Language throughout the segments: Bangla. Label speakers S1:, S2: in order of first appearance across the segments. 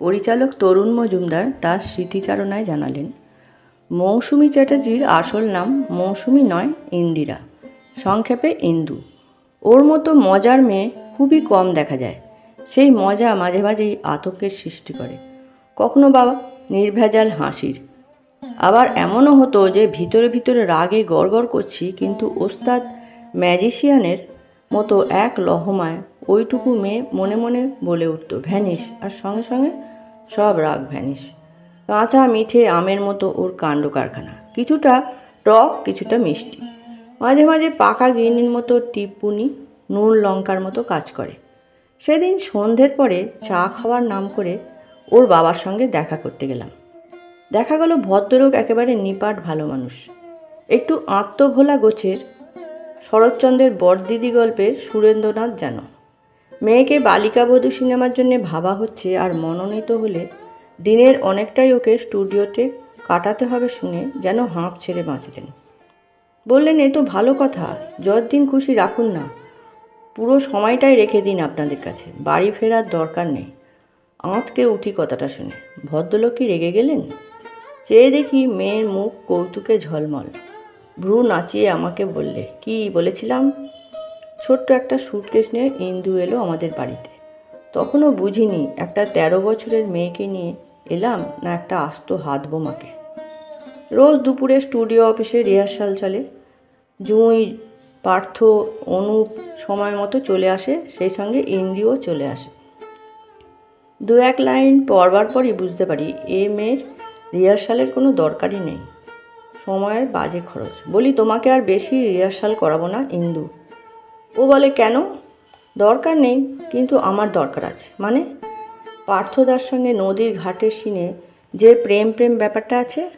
S1: পরিচালক তরুণ মজুমদার তার স্মৃতিচারণায় জানালেন, মৌসুমি চ্যাটার্জির আসল নাম মৌসুমি নয়, ইন্দিরা। সংক্ষেপে ইন্দু। ওর মতো মজার মেয়ে খুবই কম দেখা যায়। সেই মজা মাঝে মাঝেই আতঙ্কের সৃষ্টি করে। কখনো বাবা নির্ভেজাল হাসির। আবার এমনও হতো যে ভিতরে ভিতরে রাগে গড়গড় করছি, কিন্তু ওস্তাদ ম্যাজিশিয়ানের মতো এক লহমায় ওইটুকু মেয়ে মনে মনে বলে উঠত ভ্যানিস আর সঙ্গে সঙ্গে সব রাগ ভ্যানিস কাঁচা মিঠে আমের মতো ওর কাণ্ড কারখানা। কিছুটা টক, কিছুটা মিষ্টি। মাঝে মাঝে পাকা গিন্নির মতো টিপুনি নুন লঙ্কার মতো কাজ করে। সেদিন সন্ধ্যের পরে চা খাওয়ার নাম করে ওর বাবার সঙ্গে দেখা করতে গেলাম। দেখা গেল ভদ্রলোক একেবারে নিপাট ভালো মানুষ। একটু আত্মভোলা গোছের শরৎচন্দ্রের বড়দিদি গল্পের সুরেন্দ্রনাথ যেন। মেয়েকে বালিকাবধূ সিনেমার জন্য ভাবা হচ্ছে আর মনোনীত হলে দিনের অনেকটাই ওকে স্টুডিওতে কাটাতে হবে শুনে যেন হাঁপ ছেড়ে বাঁচলেন। বললেন, এ তো ভালো কথা, যতদিন খুশি রাখুন না। পুরো সময়টাই রেখে দিন আপনাদের কাছে, বাড়ি ফেরার দরকার নেই। আঁতকে উঠি কথাটা শুনে। ভদ্রলোক কি রেগে গেলেন? চেয়ে দেখি মেয়ের মুখ কৌতুকে ঝলমল। ভ্রু নাচিয়ে আমাকে বললে, কি বলেছিলাম? ছোট্ট একটা সুটকেস নিয়ে ইন্দু এলো আমাদের বাড়িতে। তখনও বুঝিনি, একটা তেরো বছরের মেয়েকে নিয়ে এলাম না একটা আস্ত হাত বোমাকে। রোজ দুপুরে স্টুডিও অফিসে রিহার্সাল চলে। জুঁই, পার্থ, অনুপ সময় মতো চলে আসে, সেই সঙ্গে ইন্দ্রিও চলে আসে। দু এক লাইন পড়বার পরই বুঝতে পারি, এ মেয়ের রিহার্সালের কোনো দরকারই নেই। সময়ের বাজে খরচ। বলি, তোমাকে আর বেশি রিহার্সাল করাবো না, ইন্দু। বলে, কেন? দরকার নেই, কিন্তু আমার দরকার আছে। মানে পার্থদার সঙ্গে নদীর ঘাটের সিনে যে প্রেম প্রেম ব্যাপারটা আছে,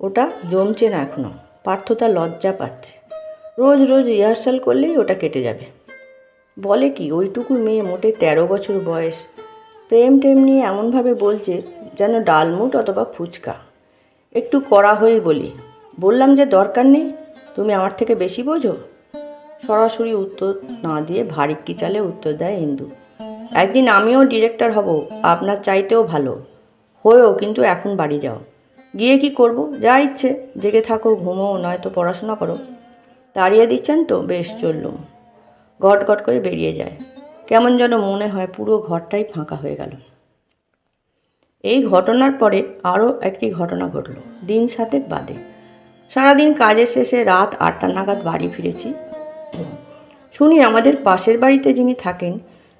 S1: ওটা জমছে না এখনও পার্থতা লজ্জা পাচ্ছে। রোজ রোজ রিহার্সাল করলেই ওটা কেটে যাবে। বলে কি, ওইটুকু মেয়ে মোটে তেরো বছর বয়স। প্রেম টেম নিয়ে এমনভাবে বলছে যেন ডালমুট অথবা ফুচকা। একটু কড়া হয়েই বলি, বললাম যে দরকার নেই, তুমি আমার থেকে বেশি বোঝো? সরাসরি উত্তর না দিয়ে ভারিক্কি চালে উত্তর দেয় ইন্দু একদিন আমিও ডিরেক্টর হব, আপনার চাইতেও ভালো। হয়েও কিন্তু এখন বাড়ি যাও। গিয়ে কি করব? যা ইচ্ছে, জেগে থাকো ঘুমো নয়তো পড়াশোনা করো। তাড়িয়ে দিচ্ছেন তো, বেশ চললুম। গট গট করে বেরিয়ে যায়। কেমন যেন মনে হয় পুরো ঘরটাই ফাঁকা হয়ে গেল। এই ঘটনার পরে আরও একটি ঘটনা ঘটল, দিন সাতেক বাদে। সারাদিন কাজের শেষে রাত আটটা নাগাদ বাড়ি ফিরেছি। শুনি আমাদের পাশের বাড়িতে যিনি থাকেন,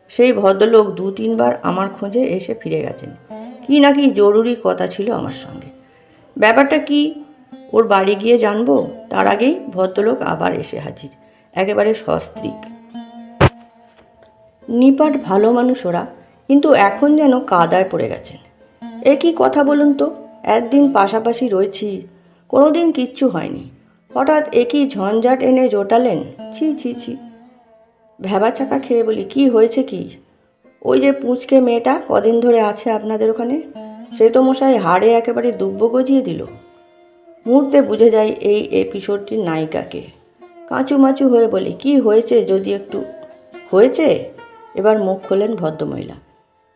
S1: সেই ভদ্রলোক দু তিনবার আমার খোঁজে এসে ফিরে গেছেন। কি নাকি জরুরি কথা ছিল আমার সঙ্গে। ব্যাপারটা কি ওর বাড়ি গিয়ে জানব? তার আগেই ভদ্রলোক আবার এসে হাজির। একেবারে সস্ত্রিক। নিপাট ভালো মানুষ ওরা, কিন্তু এখন যেন কাদায় পড়ে গেছেন। এ কি কথা বলুন তো? একদিন পাশাপাশি রয়েছি কোনো দিন কিচ্ছু হয়নি। হঠাৎ একই ঝঞ্ঝাট এনে জোটালেন। ছি ছি ছি। ভেবা চাকা খেয়ে বলি, কি হয়েছে কি? ওই যে পুঁচকে মেয়েটা কদিন ধরে আছে আপনাদের ওখানে? সে তো মশাই হাড়ে একেবারে দুব্ব গজিয়ে দিল। মুহূর্তে বুঝে যায় এই এপিসোডটির নায়িকাকে। কাঁচুমাচু হয়ে বলি, কি হয়েছে যদি একটু হয়েছে? এবার মুখ খোলেন ভদ্রমহিলা।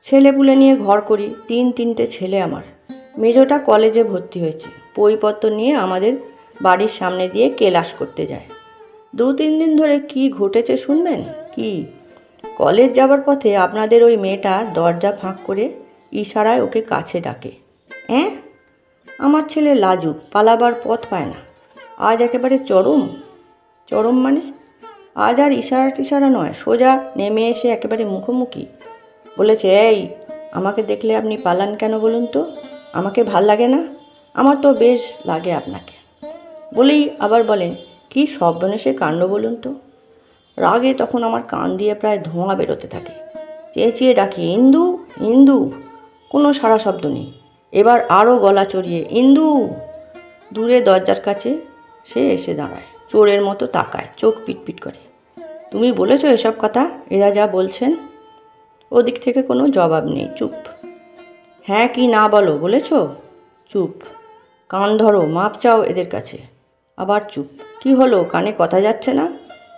S1: ছেলেপুলে নিয়ে ঘর করি, তিন, তিনটে ছেলে আমার। মেজোটা কলেজে ভর্তি হয়েছে। বইপত্র নিয়ে আমাদের বাড়ির সামনে দিয়ে কেলাস করতে যায়। দু তিন দিন ধরে কি ঘটেছে শুনবেন? কি? কলেজ যাবার পথে আপনাদের ওই মেয়েটা দরজা ফাঁক করে ইশারায় ওকে কাছে ডাকে। হ্যাঁ আমার ছেলে লাজুক, পালাবার পথ পায় না। আজ একেবারে চরম। চরম মানে? আজ আর ইশারা টিশারা নয়, সোজা নেমে এসে একেবারে মুখোমুখি। বলেছে, এই, আমাকে দেখলে আপনি পালান কেন বলুন তো? আমাকে ভালো লাগে না? আমার তো বেশ লাগে আপনাকে। বলেই আবার বলেন, কি সর্বনেশে কাণ্ড বলুন তো? রাগে তখন আমার কান দিয়ে প্রায় ধোঁয়া বেরোতে থাকে। চেঁচিয়ে ডাকি, ইন্দু ইন্দু, কোনো সারা শব্দ নেই। এবার আরও গলা চড়িয়ে, ইন্দু! দূরে দরজার কাছে সে এসে দাঁড়ায়, চোরের মতো তাকায়, চোখ পিটপিট করে। তুমি বলেছ এসব কথা? এরা যা বলছেন? ওদিক থেকে কোনো জবাব নেই, চুপ। হ্যাঁ কি না বলো, বলেছ? চুপ। কান ধরো, মাপ চাও এদের কাছে। আবার চুপ। কি হলো? কানে কথা যাচ্ছে না?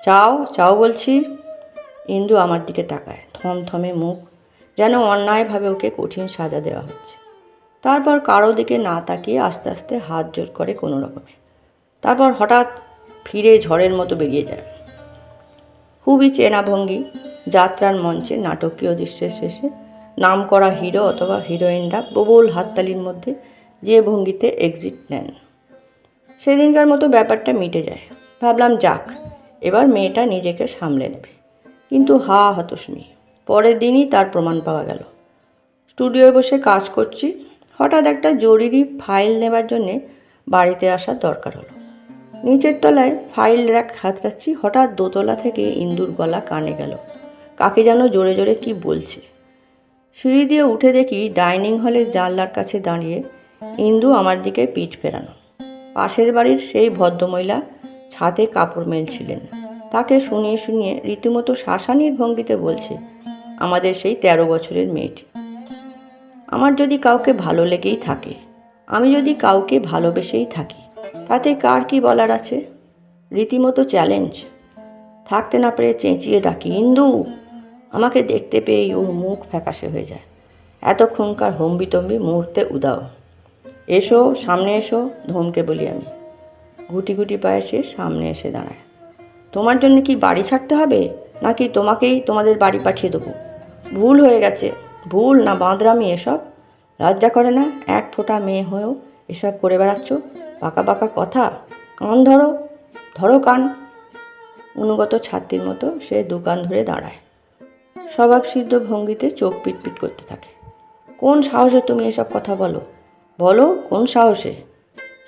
S1: চাও চাও বলছি। ইন্দু আমার দিকে তাকায়, থমথমে মুখ, যেন অন্যায়ভাবে ওকে কঠিন সাজা দেওয়া হচ্ছে। তারপর কারও দিকে না তাকিয়ে আস্তে আস্তে হাত জোর করে কোনো রকমে। তারপর হঠাৎ ফিরে ঝড়ের মতো বেরিয়ে যায়। খুবই চেনা ভঙ্গি যাত্রার মঞ্চে নাটকীয় দৃশ্যের শেষে নামকরা হিরো অথবা হিরোইনরা প্রবল হাততালির মধ্যে যে ভঙ্গিতে এক্সিট নেন। সেদিনকার মতো ব্যাপারটা মিটে যায়। ভাবলাম, যাক, এবার মেয়েটা নিজেকে সামলে নেবে। কিন্তু হা হতস্মি পরের দিনই তার প্রমাণ পাওয়া গেল। স্টুডিওয় বসে কাজ করছি, হঠাৎ একটা জরুরি ফাইল নেবার জন্যে বাড়িতে আসার দরকার হলো। নিচের তলায় ফাইল র্যাক হাতড়াচ্ছি, হঠাৎ দোতলা থেকে ইন্দুর গলা কানে গেল। কাকে যেন জোরে জোরে কি বলছে। সিঁড়ি দিয়ে উঠে দেখি ডাইনিং হলের জানলার কাছে দাঁড়িয়ে ইন্দু আমার দিকে পিঠ ফেরানো। পাশের বাড়ির সেই ভদ্রমহিলা ছাদে কাপড় মেলছিলেন। তাকে শুনিয়ে শুনিয়ে রীতিমতো শাসানির ভঙ্গিতে বলছে, আমাদের সেই তেরো বছরের মেয়েটি। আমার যদি কাউকে ভালো লেগেই থাকে, আমি যদি কাউকে ভালোবেসেই থাকি, তাতে কার কি বলার আছে? রীতিমতো চ্যালেঞ্জ। থাকতে না পেরে চেঁচিয়ে ডাকি, ইন্দু, আমাকে দেখতে পেয়েই ওর মুখ ফ্যাকাশে হয়ে যায়। এতক্ষণকার হম্বিতম্বি মুহূর্তে উদাও। এসো, সামনে এসো, ধমকে বলি আমি। গুটি গুটি পায়ে সে সামনে এসে দাঁড়ায়। তোমার জন্য কি বাড়ি ছাড়তে হবে? নাকি তোমাকেই তোমাদের বাড়ি পাঠিয়ে দেবো? ভুল হয়ে গেছে। ভুল না বাঁদরামি এসব। লজ্জা করে না? এক ফোঁটা মেয়ে হয়েও এসব করে বেড়াচ্ছ? পাকা পাকা কথা? কান ধরো। ধরো কান। অনুগত ছাত্রীর মতো সে দোকান ধরে দাঁড়ায়। স্বভাবসিদ্ধ ভঙ্গিতে চোখ পিটপিট করতে থাকে। কোন সাহসে তুমি এসব কথা বলো? বলো, কোন সাহসে?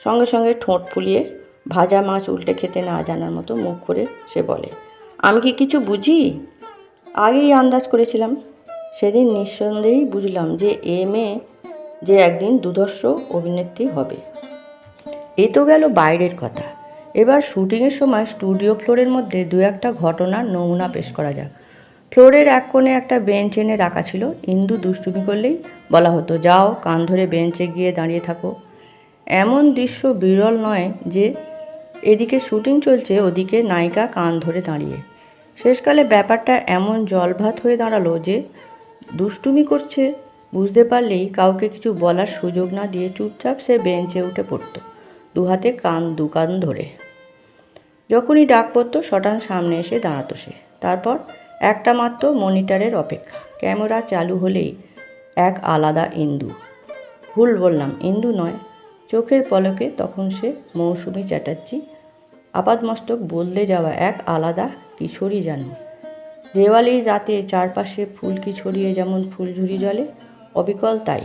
S1: সঙ্গে সঙ্গে ঠোঁট ফুলিয়ে ভাজা মাছ উল্টে খেতে না জানার মতো মুখ করে সে বলে, আমি কি কিছু বুঝি? আগেই আন্দাজ করেছিলাম। সেদিন নিঃসন্দেহেই বুঝলাম যে এ মেয়ে যে একদিন দুধর্ষ অভিনেত্রী হবে। এ তো গেল বাইরের কথা। এবার শুটিংয়ের সময় স্টুডিও ফ্লোরের মধ্যে দু একটা ঘটনার নমুনা পেশ করা যাক। ফ্লোরের এক কোণে একটা বেঞ্চ এনে রাখা ছিল। ইন্দু দুষ্টুমি করলেই বলা হতো, যাও, কান ধরে বেঞ্চে গিয়ে দাঁড়িয়ে থাকো। এমন দৃশ্য বিরল নয় যে এদিকে শুটিং চলছে, ওদিকে নায়িকা কান ধরে দাঁড়িয়ে। শেষকালে ব্যাপারটা এমন জলভাত হয়ে দাঁড়াল যে দুষ্টুমি করছে বুঝতে পারলেই কাউকে কিছু বলার সুযোগ না দিয়ে চুপচাপ সে বেঞ্চে উঠে পড়তো, দু হাতে কান, দু কান ধরে। যখনই ডাক পড়তো, শটান সামনে এসে দাঁড়াতো সে। তারপর একটা মাত্র মনিটরের অপেক্ষা। ক্যামেরা চালু হলেই এক আলাদা ইন্দু। ভুল বললাম, ইন্দু নয়। চোখের পলকে তখন সে মৌসুমি চ্যাটার্জি, আপাদমস্তক বদলে যাওয়া এক আলাদা কিশোরী যেন দেওয়ালির রাতে চারপাশে ফুলকি ছড়িয়ে যেমন ফুল ফুলঝুরি জলে, অবিকল তাই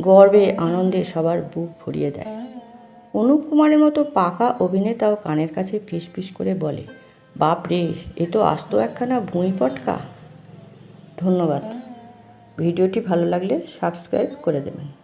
S1: গর্বে, আনন্দে সবার বুক ভরিয়ে দেয়। অনুপ কুমারের মতো পাকা অভিনেতাও কানের কাছে ফিস ফিস করে বলে বাপ রে এ তো আস্ত একখানা ভুঁই পটকা ধন্যবাদ। ভিডিওটি ভালো লাগলে সাবস্ক্রাইব করে দেবেন।